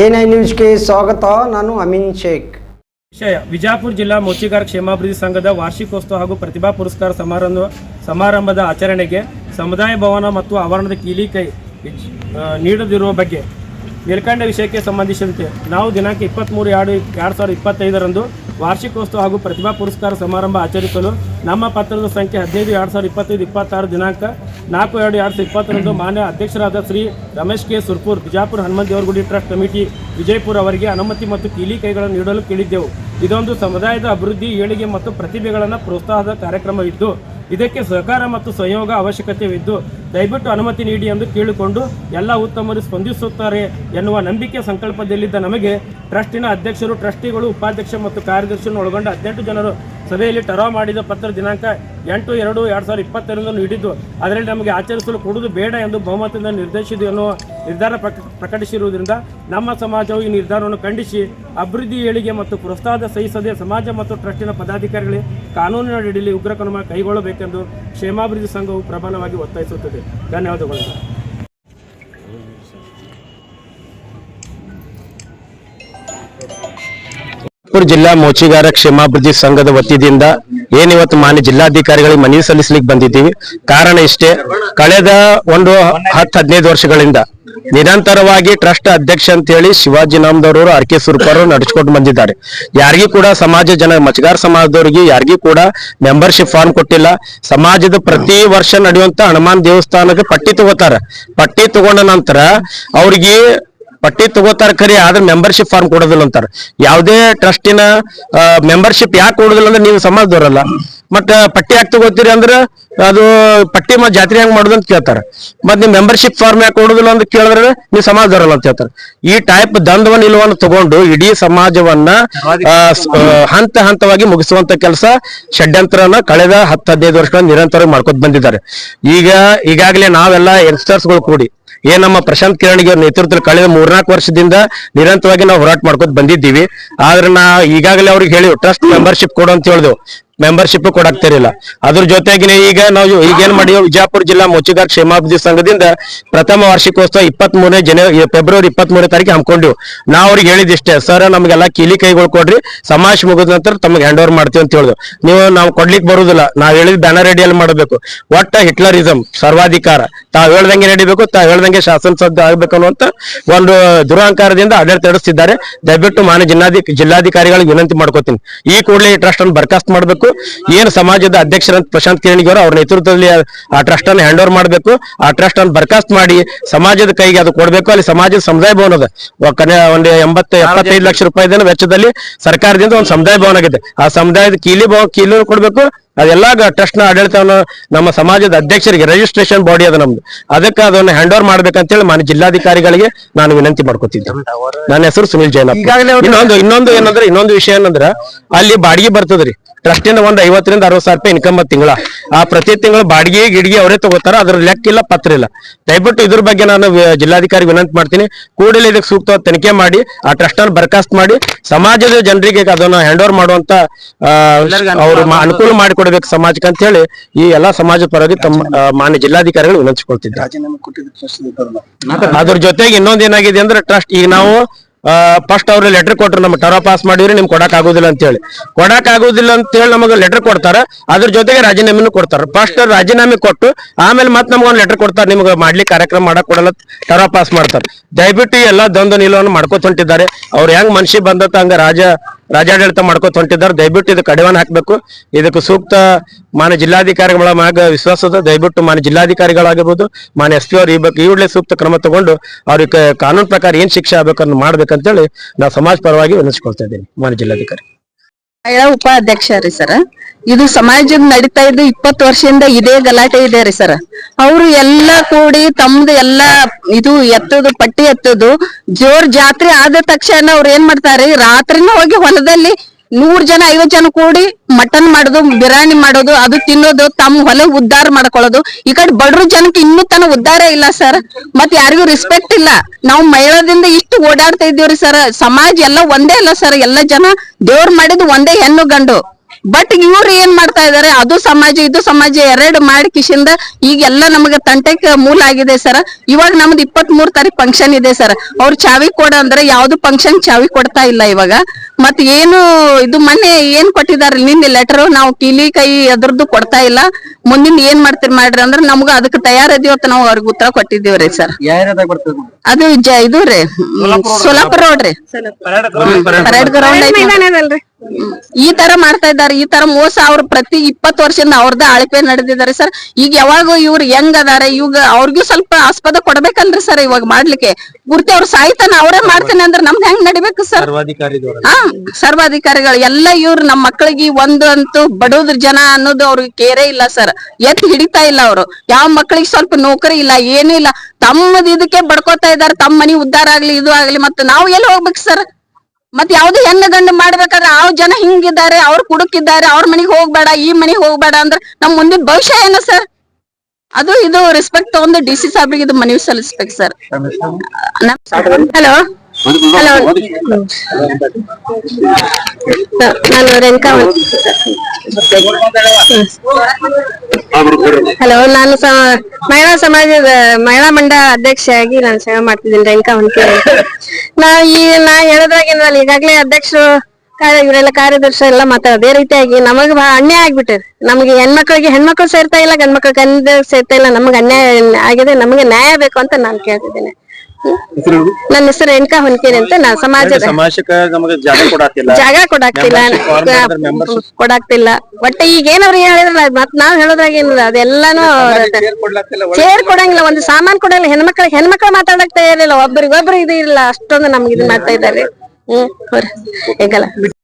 N I ನ್ಯೂಸ್ಗೆ ಸ್ವಾಗತ, ನಾನು ಅಮಿನ್ ಶೇಖ್. ವಿಷಯ, ವಿಜಾಪುರ ಜಿಲ್ಲಾ ಮೋಚಿಗಾರ ಕ್ಷೇಮಾಭಿವೃದ್ಧಿ ಸಂಘದ ವಾರ್ಷಿಕೋತ್ಸವ ಹಾಗೂ ಪ್ರತಿಭಾ ಪುರಸ್ಕಾರ ಸಮಾರಂಭ, ಸಮಾರಂಭದ ಆಚರಣೆಗೆ ಸಮುದಾಯ ಭವನ ಮತ್ತು ಆವರಣದ ಕೀಲಿ ಕೈ ನೀಡದಿರುವ ಬಗ್ಗೆ ಮೇಲ್ಕಂಡ ವಿಷಯಕ್ಕೆ ಸಂಬಂಧಿಸಿದಂತೆ ನಾವು ದಿನಾಂಕ ಇಪ್ಪತ್ತ್ಮೂರು ಎರಡು ಎರಡು ಸಾವಿರದ ಇಪ್ಪತ್ತೈದರಂದು ವಾರ್ಷಿಕೋತ್ಸವ ಹಾಗೂ ಪ್ರತಿಭಾ ಪುರಸ್ಕಾರ ಸಮಾರಂಭ ಆಚರಿಸಲು ನಮ್ಮ ಪತ್ರದ ಸಂಖ್ಯೆ ಹದಿನೈದು, ಎರಡು ಸಾವಿರದ ಇಪ್ಪತ್ತೈದು, ಇಪ್ಪತ್ತಾರು ದಿನಾಂಕ ನಾಲ್ಕು, ಎರಡು ಎರಡು ಸಾವಿರದ ಇಪ್ಪತ್ತರಂದು ಮಾನ್ಯ ಅಧ್ಯಕ್ಷರಾದ ಶ್ರೀ ರಮೇಶ್ ಕೆ ಸುರ್ಪುರ್, ಬಿಜಾಪುರ ಹನುಮಂತ ದೇವರಗುಡಿ ಟ್ರಸ್ಟ್ ಕಮಿಟಿ ವಿಜಯಪುರ ಅವರಿಗೆ ಅನುಮತಿ ಮತ್ತು ಕೀಲಿ ಕೈಗಳನ್ನು ನೀಡಲು ಕೇಳಿದ್ದೆವು. ಇದೊಂದು ಸಮುದಾಯದ ಅಭಿವೃದ್ಧಿ, ಏಳಿಗೆ ಮತ್ತು ಪ್ರತಿಭೆಗಳನ್ನು ಪ್ರೋತ್ಸಾಹದ ಕಾರ್ಯಕ್ರಮವಿದ್ದು ಇದಕ್ಕೆ ಸಹಕಾರ ಮತ್ತು ಸಹಯೋಗ ಅವಶ್ಯಕತೆವಿದ್ದು ದಯವಿಟ್ಟು ಅನುಮತಿ ನೀಡಿ ಎಂದು ಕೇಳಿಕೊಂಡು ಎಲ್ಲ ಉತ್ತಮರು ಸ್ಪಂದಿಸುತ್ತಾರೆ ಎನ್ನುವ ನಂಬಿಕೆ ಸಂಕಲ್ಪದಲ್ಲಿದ್ದ ನಮಗೆ ಟ್ರಸ್ಟಿನ ಅಧ್ಯಕ್ಷರು, ಟ್ರಸ್ಟಿಗಳು, ಉಪಾಧ್ಯಕ್ಷ ಮತ್ತು ಕಾರ್ಯದರ್ಶಿಯನ್ನು ಒಳಗೊಂಡ ಹದಿನೆಂಟು ಜನರು ಸಭೆಯಲ್ಲಿ ಟರಾವ್ ಮಾಡಿದ ಪತ್ರ ದಿನಾಂಕ ಎಂಟು ಎರಡು ಎರಡು ಸಾವಿರದ ಇಪ್ಪತ್ತೆರಡನ್ನು ನೀಡಿದ್ದು, ಅದರಲ್ಲಿ ನಮಗೆ ಆಚರಿಸಲು ಕೊಡುವುದು ಬೇಡ ಎಂದು ಬಹುಮತದಿಂದ ನಿರ್ದೇಶಿಸಿದ್ದು ಎನ್ನುವ ನಿರ್ಧಾರ ಪ್ರಕ- ಪ್ರಕಟಿಸಿರುವುದರಿಂದ ನಮ್ಮ ಸಮಾಜವು ಈ ನಿರ್ಧಾರವನ್ನು ಖಂಡಿಸಿ, ಅಭಿವೃದ್ಧಿ ಏಳಿಗೆ ಮತ್ತು ಪ್ರೋತ್ಸಾಹ ಸಹಿಸದೆ ಸಮಾಜ ಮತ್ತು ಟ್ರಸ್ಟಿನ ಪದಾಧಿಕಾರಿಗಳಿಗೆ ಕಾನೂನಿನ ಅಡಿಯಲ್ಲಿ ಉಗ್ರ ಕ್ರಮ ಕೈಗೊಳ್ಳಬೇಕೆಂದು ಕ್ಷೇಮಾಭಿವೃದ್ಧಿ ಸಂಘವು ಪ್ರಬಲವಾಗಿ ಒತ್ತಾಯಿಸುತ್ತದೆ. ಧನ್ಯವಾದಗಳು. ವಿಜಯಪುರ ಜಿಲ್ಲಾ ಮೋಚಿಗಾರ ಕ್ಷೇಮಾಭಿವೃದ್ಧಿ ಸಂಘದ ವತಿಯಿಂದ ಏನಿವತ್ತು ಮಾನ್ಯ ಜಿಲ್ಲಾಧಿಕಾರಿಗಳಿಗೆ ಮನವಿ ಸಲ್ಲಿಸಲಿಕ್ಕೆ ಬಂದಿದ್ದೀವಿ. ಕಾರಣ ಇಷ್ಟೇ, ಕಳೆದ ಒಂದು ಹತ್ತು ಹದಿನೈದು ವರ್ಷಗಳಿಂದ ನಿರಂತರವಾಗಿ ಟ್ರಸ್ಟ್ ಅಧ್ಯಕ್ಷ ಅಂತ ಹೇಳಿ ಶಿವಾಜಿ ನಾಮದವರು ಅರ್ಕೆ ಸುರ್ಪರು ನಡೆಸಿಕೊಂಡು ಬಂದಿದ್ದಾರೆ. ಯಾರಿಗೂ ಕೂಡ ಸಮಾಜ ಜನ ಮಚಗಾರ ಸಮಾಜದವರಿಗೆ ಯಾರಿಗೂ ಕೂಡ ಮೆಂಬರ್ಶಿಪ್ ಫಾರ್ಮ್ ಕೊಟ್ಟಿಲ್ಲ. ಸಮಾಜದ ಪ್ರತಿ ವರ್ಷ ನಡೆಯುವಂತ ಹನುಮಾನ್ ದೇವಸ್ಥಾನಕ್ಕೆ ಪಟ್ಟಿ ತಗೋತಾರ. ಪಟ್ಟಿ ತಗೊಂಡ ನಂತರ ಅವ್ರಿಗೆ ಪಟ್ಟಿ ತಗೋತಾರ ಖರಿ, ಆದ್ರೆ ಮೆಂಬರ್ಶಿಪ್ ಫಾರ್ಮ್ ಕೊಡೋದಿಲ್ಲ ಅಂತಾರ. ಯಾವುದೇ ಟ್ರಸ್ಟಿನ ಮೆಂಬರ್ಶಿಪ್ ಯಾಕೆ ಕೊಡೋದಿಲ್ಲ ಅಂದ್ರೆ ನೀವು ಸಮಾಜದವರಲ್ಲ. ಮತ್ತ ಪಟ್ಟಿ ಯಾಕೆ ತಗೋತೀರಿ ಅಂದ್ರೆ ಅದು ಪಟ್ಟಿ ಮತ್ ಜಾತ್ರೆ ಹೆಂಗ್ ಮಾಡುದು ಅಂತ ಕೇಳ್ತಾರ. ಮತ್ ನೀವು ಮೆಂಬರ್ಶಿಪ್ ಫಾರ್ಮ್ ಯಾಕೆ ಕೊಡುದಿಲ್ಲ ಅಂತ ಕೇಳಿದ್ರೆ ನೀವು ಸಮಾಜದವರಲ್ಲ ಅಂತ ಹೇಳ್ತಾರೆ. ಈ ಟೈಪ್ ದಂಧವ ನಿಲುವನ್ನು ತಗೊಂಡು ಇಡೀ ಸಮಾಜವನ್ನ ಹಂತ ಹಂತವಾಗಿ ಮುಗಿಸುವಂತ ಕೆಲಸ ಷಡ್ಯಂತ್ರನ ಕಳೆದ ಹತ್ತು ಹದಿನೈದು ವರ್ಷಗಳ ನಿರಂತರ ಮಾಡ್ಕೊತ ಬಂದಿದ್ದಾರೆ. ಈಗ, ಈಗಾಗಲೇ ನಾವೆಲ್ಲ ಯಂಗ್ಸ್ಟರ್ಸ್ಗಳು ಕೂಡಿ ಏನ್ ನಮ್ಮ ಪ್ರಶಾಂತ್ ಕಿರಣ್ಗೆ ಅವ್ರ ನೇತೃತ್ವದಲ್ಲಿ ಕಳೆದ ಮೂರ್ನಾಲ್ಕು ವರ್ಷದಿಂದ ನಿರಂತರವಾಗಿ ನಾವು ಹೋರಾಟ ಮಾಡ್ಕೊತ ಬಂದಿದ್ದೀವಿ. ಆದ್ರೆ ನಾ ಈಗಾಗಲೇ ಅವ್ರಿಗೆ ಹೇಳಿ ಟ್ರಸ್ಟ್ ಮೆಂಬರ್ಶಿಪ್ ಕೊಡು ಅಂತ ಹೇಳಿದೆವು. ಮೆಂಬರ್ಶಿಪ್ ಕೊಡಾಕ್ತಿರಿಲ್ಲ. ಅದ್ರ ಜೊತೆಗಿನ ಈಗ ನಾವು ಈಗ ಏನ್ ಮಾಡಿದ್ವಿ ವಿಜಯಪುರ ಜಿಲ್ಲಾ ಮುಚ್ಚುಗಾರ್ ಕ್ಷೇಮಾಭಿವೃದ್ಧಿ ಸಂಘದಿಂದ ಪ್ರಥಮ ವಾರ್ಷಿಕೋತ್ಸವ ಇಪ್ಪತ್ತ್ ಮೂರನೇ ಜನ ಫೆಬ್ರವರಿ ಇಪ್ಪತ್ತ್ ಮೂರನೇ ತಾರೀಕು ಹಮ್ಕೊಂಡಿವ್ ನಾವು ಅವ್ರಿಗೆ ಹೇಳಿದಿಷ್ಟೇ, ಸರ್, ನಮ್ಗೆಲ್ಲ ಕೀಲಿ ಕೈಗಳು ಕೊಡ್ರಿ, ಸಮಾಜ ಮುಗಿದ ನಂತರ ತಮಗೆ ಹ್ಯಾಂಡ್ ಓವರ್ ಮಾಡ್ತೀವಿ ಅಂತ ಹೇಳಿದ್ವಿ ನೀವು ನಾವು ಕೊಡ್ಲಿಕ್ಕೆ ಬರುದಿಲ್ಲ, ನಾವ್ ಹೇಳಿದ ಬ್ಯಾನರ್ ರೆಡಿಯಲ್ಲಿ ಮಾಡಬೇಕು. ಒಟ್ಟ ಹಿಟ್ಲರಿಸಂ, ಸರ್ವಾಧಿಕಾರ. ತಾವ್ ಹೇಳ್ದಂಗೆ ನಡಿಬೇಕು, ತಾವ್ ಹೇಳ್ದಂಗೆ ಶಾಸನ ಸದ್ದು ಆಗ್ಬೇಕು ಅನ್ನುವಂತ ಒಂದು ದುರಹಂಕಾರದಿಂದ ಆಡಳಿತ ನಡೆಸ್ತಿದ್ದಾರೆ. ದಯವಿಟ್ಟು ಮಾನ್ಯ ಜಿಲ್ಲಾಧಿ ಜಿಲ್ಲಾಧಿಕಾರಿಗಳಿಗೆ ವಿನಂತಿ ಮಾಡ್ಕೋತೀನಿ. ಈ ಕೂಡಲೇ ಈ ಟ್ರಸ್ಟ್ ಅನ್ನು ಬರ್ಖಾಸ್ತ್ ಮಾಡಬೇಕು. ಏನು ಸಮಾಜದ ಅಧ್ಯಕ್ಷರಂತ ಪ್ರಶಾಂತ್ ಕಿರಣಿಗೆ ಅವರು ಅವ್ರ ನೇತೃತ್ವದಲ್ಲಿ ಆ- ಟ್ರಸ್ಟ್ ಅನ್ನು ಹ್ಯಾಂಡ್ ಓವರ್ ಮಾಡಬೇಕು. ಆ ಟ್ರಸ್ಟ್ ಅನ್ನು ಬರ್ಖಾಸ್ತ್ ಮಾಡಿ ಸಮಾಜದ ಕೈಗೆ ಅದು ಕೊಡಬೇಕು. ಅಲ್ಲಿ ಸಮಾಜದ ಸಮುದಾಯ ಭವನ ಅದ. ಒ- ಕನೆ ಒಂದು ಎಂಬತ್ತು ಎಪ್ಪತ್ತೈದು ಲಕ್ಷ ರೂಪಾಯಿ ವೆಚ್ಚದಲ್ಲಿ ಸರ್ಕಾರದಿಂದ ಒಂದು ಸಮುದಾಯ ಭವನ ಆಗಿದೆ. ಆ ಸಮುದಾಯದ ಕೀಲಿ ಭವನ ಕೀಲಿ ಕೊಡಬೇಕು. ಅದೆಲ್ಲ ಟ್ರಸ್ಟ್ನ ಆಡಳಿತವನ್ನು ನಮ್ಮ ಸಮಾಜದ ಅಧ್ಯಕ್ಷರಿಗೆ ರಿಜಿಸ್ಟ್ರೇಷನ್ ಬಾಡಿ ಅದ ನಮ್ದು. ಅದಕ್ಕೆ ಅದನ್ನ ಹ್ಯಾಂಡ್ ಓವರ್ ಮಾಡ್ಬೇಕಂತೇಳಿ ನಾನು ಜಿಲ್ಲಾಧಿಕಾರಿಗಳಿಗೆ ನಾನು ವಿನಂತಿ ಮಾಡ್ಕೊತಿದ್ದೆ ನನ್ನ ಹೆಸರು ಸುನಿಲ್ ಜೈನ ಇನ್ನೊಂದು ಇನ್ನೊಂದು ಏನಂದ್ರೆ ಇನ್ನೊಂದು ವಿಷಯ ಏನಂದ್ರ ಅಲ್ಲಿ ಬಾಡಿಗೆ ಬರ್ತದ್ರಿ. ಟ್ರಸ್ಟಿಂದ ಒಂದ್ ಐವತ್ತರಿಂದ ಅರವತ್ ಸಾವಿರ ರೂಪಾಯಿ ಇನ್ಕಮ್ ತಿಂಗಳ. ಆ ಪ್ರತಿ ತಿಂಗಳು ಬಾಡಿಗೆ ಗಿಡಿಗೆ ಅವರೇ ತಗೋತಾರ ಅದ್ರ ಲೆಕ್ಕ ಇಲ್ಲ ಪತ್ರ ಇಲ್ಲ. ದಯವಿಟ್ಟು ಇದ್ರ ಬಗ್ಗೆ ನಾನು ಜಿಲ್ಲಾಧಿಕಾರಿ ವಿನಂತಿ ಮಾಡ್ತೀನಿ. ಕೂಡಲೇ ಇದಕ್ಕೆ ಸೂಕ್ತ ತನಿಖೆ ಮಾಡಿ ಆ ಟ್ರಸ್ಟ್ ಅನ್ನು ಬರ್ಖಾಸ್ತ್ ಮಾಡಿ ಸಮಾಜದ ಜನರಿಗೆ ಅದನ್ನ ಹ್ಯಾಂಡ್ ಓವರ್ ಮಾಡುವಂತ ಅವರು ಅನುಕೂಲ ಮಾಡಿಕೊಡ್ಬೇಕು ಸಮಾಜಕ್ಕೆ ಅಂತ ಹೇಳಿ ಈ ಎಲ್ಲಾ ಸಮಾಜದ ಪರವಾಗಿ ತಮ್ಮ ಮಾನ್ಯ ಜಿಲ್ಲಾಧಿಕಾರಿಗಳು ವಿನಂತಿಸಿಕೊಳ್ತಿದ್ದಾರೆ. ಅದ್ರ ಜೊತೆಗೆ ಇನ್ನೊಂದ್ ಏನಾಗಿದೆ ಅಂದ್ರೆ ಟ್ರಸ್ಟ್ ಈಗ ನಾವು ಫಸ್ಟ್ ಅವ್ರು ಲೆಟರ್ ಕೊಟ್ರು ನಮ್ಗೆ ಟರ ಪಾಸ್ ಮಾಡಿದ್ರೆ ನಿಮ್ಗೆ ಕೊಡಕ್ ಆಗುದಿಲ್ಲ ಅಂತ ಹೇಳಿ ಕೊಡಕ್ ಆಗುದಿಲ್ಲ ಅಂತ ಹೇಳಿ ನಮಗೆ ಲೆಟರ್ ಕೊಡ್ತಾರ, ಅದ್ರ ಜೊತೆಗೆ ರಾಜೀನಾಮೆನು ಕೊಡ್ತಾರ. ಫಸ್ಟ್ ರಾಜೀನಾಮೆ ಕೊಟ್ಟು, ಆಮೇಲೆ ಮತ್ತೆ ನಮ್ಗೆ ಒಂದು ಲೆಟರ್ ಕೊಡ್ತಾರೆ, ನಿಮ್ಗೆ ಮಾಡ್ಲಿಕ್ಕೆ ಕಾರ್ಯಕ್ರಮ ಮಾಡಕ್ ಕೊಡಲ್ಲ ಟರ ಪಾಸ್ ಮಾಡ್ತಾರೆ. ದಯವಿಟ್ಟು ಎಲ್ಲ ದ್ವಂದ್ವ ನಿಲುವನ್ನು ಮಾಡ್ಕೊತ ಹೊಂಟಿದ್ದಾರೆ ಅವ್ರು ಹೆಂಗ್ ಮನ್ಸಿ ಬಂದತ್ತ ಹಂಗ ರಾಜ ರಾಜಾಡಳಿತ ಮಾಡ್ಕೋತ ಹೊಂಟಿದ್ದಾರೆ. ದಯವಿಟ್ಟು ಇದಕ್ಕೆ ಕಡಿವಾಣ ಹಾಕಬೇಕು. ಇದಕ್ಕೆ ಸೂಕ್ತ ಮಾನ್ಯ ಜಿಲ್ಲಾಧಿಕಾರಿಗಳ ಮ್ಯಾಗ ವಿಶ್ವಾಸದ. ದಯವಿಟ್ಟು ಮಾನ್ಯ ಜಿಲ್ಲಾಧಿಕಾರಿಗಳಾಗಿರ್ಬೋದು, ಮಾನ್ಯ ಎಸ್ ಪಿ ಅವ್ರು ಈ ಬಗ್ಗೆ ಈ ಸೂಕ್ತ ಕ್ರಮ ತಗೊಂಡು ಅವ್ರಿಗೆ ಕಾನೂನು ಪ್ರಕಾರ ಏನ್ ಶಿಕ್ಷೆ ಆಗ್ಬೇಕನ್ನು ಮಾಡ್ಬೇಕಂತೇಳಿ ನಾವು ಸಮಾಜ ಪರವಾಗಿ ವಿನಿಸ್ಕೊಳ್ತಾ ಇದ್ದೀನಿ. ಮಾನ್ಯ ಜಿಲ್ಲಾಧಿಕಾರಿ. ಮಹಿಳಾ ಉಪಾಧ್ಯಕ್ಷ ರೀ ಸರ್. ಇದು ಸಮಾಜದ ನಡೀತಾ ಇದ್ದು ಇಪ್ಪತ್ತು ವರ್ಷದಿಂದ ಇದೇ ಗಲಾಟೆ ಇದೆ ರೀ ಸರ್. ಅವರು ಎಲ್ಲ ಕೂಡಿ ತಮ್ದು ಎಲ್ಲ ಇದು ಎತ್ತದು, ಪಟ್ಟಿ ಎತ್ತದು ಜೋರ್ ಜಾತ್ರೆ ಆದ ತಕ್ಷಣ ಅವ್ರು ಏನ್ ಮಾಡ್ತಾರೆ, ರಾತ್ರಿನೂ ಹೋಗಿ ಹೊಲದಲ್ಲಿ ನೂರ್ ಜನ, ಐವತ್ ಜನ ಕೂಡಿ ಮಟನ್ ಮಾಡೋದು, ಬಿರಿಯಾನಿ ಮಾಡೋದು, ಅದು ತಿನ್ನೋದು ತಮ್ಮ ಹೊಲ ಉದ್ದಾರ ಮಾಡ್ಕೊಳ್ಳೋದು. ಈ ಕಡೆ ಬಡ್ರ ಜನಕ್ಕೆ ಇನ್ನೂ ತನ ಉದ್ದಾರ ಇಲ್ಲ ಸರ್. ಮತ್ ಯಾರಿಗೂ ರೆಸ್ಪೆಕ್ಟ್ ಇಲ್ಲ. ನಾವು ಮಹಿಳಾದಿಂದ ಇಷ್ಟು ಓಡಾಡ್ತಾ ಇದ್ದೀವ್ರಿ ಸರ್. ಸಮಾಜ ಎಲ್ಲ ಒಂದೇ ಅಲ್ಲ ಸರ್. ಎಲ್ಲ ಜನ ದೇವ್ರ ಮಾಡಿದ್ ಒಂದೇ ಹೆಣ್ಣು ಗಂಡು. ಬಟ್ ಇವ್ರು ಏನ್ ಮಾಡ್ತಾ ಇದಾರೆ? ಅದು ಸಮಾಜ, ಇದು ಸಮಾಜ. ಎರಡು ಮಾಡಿ ಕಿಶಿಂದ ಈಗೆಲ್ಲ ನಮಗೆ ತಂಟೆಕ್ ಮೂಲ ಆಗಿದೆ ಸರ್. ಇವಾಗ ನಮ್ದು ಇಪ್ಪತ್ತ್ ಮೂರ್ ತಾರೀಕ್ ಫಂಕ್ಷನ್ ಇದೆ ಸರ್. ಅವ್ರು ಚಾವಿ ಕೊಡ ಅಂದ್ರೆ ಯಾವ್ದು ಫಂಕ್ಷನ್ ಚಾವಿ ಕೊಡ್ತಾ ಇಲ್ಲ ಇವಾಗ. ಮತ್ ಏನು ಇದು ಮೊನ್ನೆ ಏನ್ ಕೊಟ್ಟಿದಾರ ನಿನ್ನೆ ಲೆಟರ್ ನಾವು ಕೀಲಿ ಕೈ ಅದ್ರದ್ದು ಕೊಡ್ತಾ ಇಲ್ಲ. ಮುಂದಿನ ಏನ್ ಮಾಡ್ತೀರಿ ಮಾಡ್ರಿ ಅಂದ್ರೆ ನಮ್ಗ ಅದಕ್ಕೆ ಅಂತ ನಾವು ಅವ್ರಿಗೆ ಉತ್ತರ ಕೊಟ್ಟಿದ್ದೀವ್ರಿ ಸರ್. ಅದು ಜ- ಇದು ರೀ ಸೋಲಾಪುರ ರೋಡ್ ರೀ. ಪರೇಡ್ ಗ್ರೌಂಡ್ ಈ ತರ ಮಾಡ್ತಾ ಇದ್ದಾರೆ ಈ ತರ ಮೋಸ ಅವ್ರ ಪ್ರತಿ ಇಪ್ಪತ್ತು ವರ್ಷದಿಂದ ಅವ್ರದ ಆಳ್ಪೆ ನಡೆದಿದ್ದಾರೆ ಸರ್. ಈಗ ಯಾವಾಗ ಇವ್ರು ಹೆಂಗ್ ಅದಾರೆ ಇವಾಗ ಅವ್ರಿಗೂ ಸ್ವಲ್ಪ ಆಸ್ಪದ ಕೊಡ್ಬೇಕಲ್ರಿ ಸರ್ ಇವಾಗ ಮಾಡ್ಲಿಕ್ಕೆ. ಪೂರ್ತಿ ಅವ್ರು ಸಾಯ್ತಾನ ಅವರೇ ಮಾಡ್ತೇನೆ ಅಂದ್ರೆ ನಮ್ದು ಹೆಂಗ್ ನಡಿಬೇಕು ಸರ್? ಹಾ ಸರ್ವಾಧಿಕಾರಿಗಳು ಎಲ್ಲ ಇವ್ರು ನಮ್ಮ ಮಕ್ಕಳಿಗೆ ಒಂದು ಅಂತೂ ಬಡವ್ರ ಜನ ಅನ್ನೋದು ಅವ್ರಿಗೆ ಕೇರೆ ಇಲ್ಲ ಸರ್. ಎತ್ ಹಿಡಿತಾ ಇಲ್ಲ ಅವರು. ಯಾವ ಮಕ್ಕಳಿಗೆ ಸ್ವಲ್ಪ ನೌಕರಿ ಇಲ್ಲ ಏನು ಇಲ್ಲ. ತಮ್ಮದ ಇದಕ್ಕೆ ಬಡ್ಕೋತಾ ಇದಾರೆ ತಮ್ಮ ಮನಿ ಉದ್ದಾರ ಆಗ್ಲಿ ಇದು ಆಗ್ಲಿ ಮತ್ತೆ ನಾವು ಎಲ್ಲಿ ಹೋಗ್ಬೇಕು ಸರ್? ಮತ್ ಯಾವ್ದು ಹೆಣ್ಣ ಗಂಡು ಮಾಡ್ಬೇಕಾದ್ರೆ ಆ ಜನ ಹಿಂಗಿದ್ದಾರೆ ಅವ್ರು ಕುಡುಕಿದ್ದಾರೆ ಅವ್ರ ಮನಿಗ್ ಹೋಗ್ಬೇಡ ಈ ಮನಿಗ್ ಹೋಗ್ಬೇಡ ಅಂದ್ರೆ ನಮ್ ಮುಂದಿನ ಭವಿಷ್ಯ ಏನು ಸರ್? ಅದು ಇದು ರೆಸ್ಪೆಕ್ಟ್ ತಗೊಂಡು ಡಿ ಸಿ ಸಾಹೇಬ್ರಿಗೆ ಇದು ಮನವಿ ಸಲ್ಲಿಸ್ಬೇಕು ಸರ್. ಹಲೋ. ನಾನು ರೇಣುಕಾ ಹಲೋ ನಾನು ಮಹಿಳಾ ಸಮಾಜದ ಮಹಿಳಾ ಮಂಡಳ ಅಧ್ಯಕ್ಷೆಯಾಗಿ ನಾನು ಸೇವೆ ಮಾಡ್ತಿದ್ದೀನಿ ರೇಣುಕಾ ಹೊನ್ಕೆ ನಾ ಈ ನಾ ಹೇಳೋದ್ರಾಗೇನಲ್ಲ ಈಗಾಗಲೇ ಅಧ್ಯಕ್ಷರು ಕಾರ್ಯ ಇವರೆಲ್ಲ ಕಾರ್ಯದರ್ಶಿ ಎಲ್ಲ ಮಾತಾಡೋದು. ಅದೇ ರೀತಿಯಾಗಿ ನಮಗ್ ಬಹಳ ಅನ್ಯಾಯ ಆಗ್ಬಿಟ್ಟಿದೆ. ನಮಗೆ ಹೆಣ್ಮಕ್ಳಿಗೆ ಹೆಣ್ಮಕ್ಳು ಸೇರ್ತಾ ಇಲ್ಲ ಗಂಡ್ಮಕ್ಳು ಗಂಡ ಸೇರ್ತಾ ಇಲ್ಲ ನಮಗೆ ಅನ್ಯಾಯ ಆಗಿದೆ ನಮಗೆ ನ್ಯಾಯ ಬೇಕು ಅಂತ ನಾನು ಕೇಳ್ತಿದ್ದೇನೆ. ನನ್ನ ಹೆಸರು ರೇಣುಕಾ ಹೊನ್ಕೇರಿ ಅಂತ ನಾ ಸಮಾಜದ ಸಮಾಜಕ್ಕೆ ನಮಗೆ ಜಾಗ ಕೊಡಾತಿಲ್ಲ. ಜಾಗ ಕೊಡಾಕ್ತಿಲ್ಲ. ಕೊಡಾಕ್ತಿಲ್ಲ. ಒಟ್ಟ ಈಗ ಏನವ್ರು ಹೇಳಿದ್ರಲ್ಲ ಮತ್ ನಾವ್ ಹೇಳೋದ್ರಾಗ ಏನಿಲ್ಲ ಅದೆಲ್ಲಾನು ಚೇರ್ ಕೊಡಂಗಿಲ್ಲ ಒಂದು ಸಾಮಾನ್ ಕೊಡಂಗಿಲ್ಲ ಹೆಣ್ಮಕ್ಳ ಹೆಣ್ಮಕ್ಳು ಮಾತಾಡಕ್ ತಯಾರಿಲ್ಲ ಒಬ್ಬರಿಗೊಬ್ರು ಇದು ಇಲ್ಲ ಅಷ್ಟೊಂದು ನಮ್ಗೆ ಇದು ಮಾಡ್ತಾ ಇದ್ದಾರೆ. ಹ್ಮ್ ಹೇಗಲ್ಲ.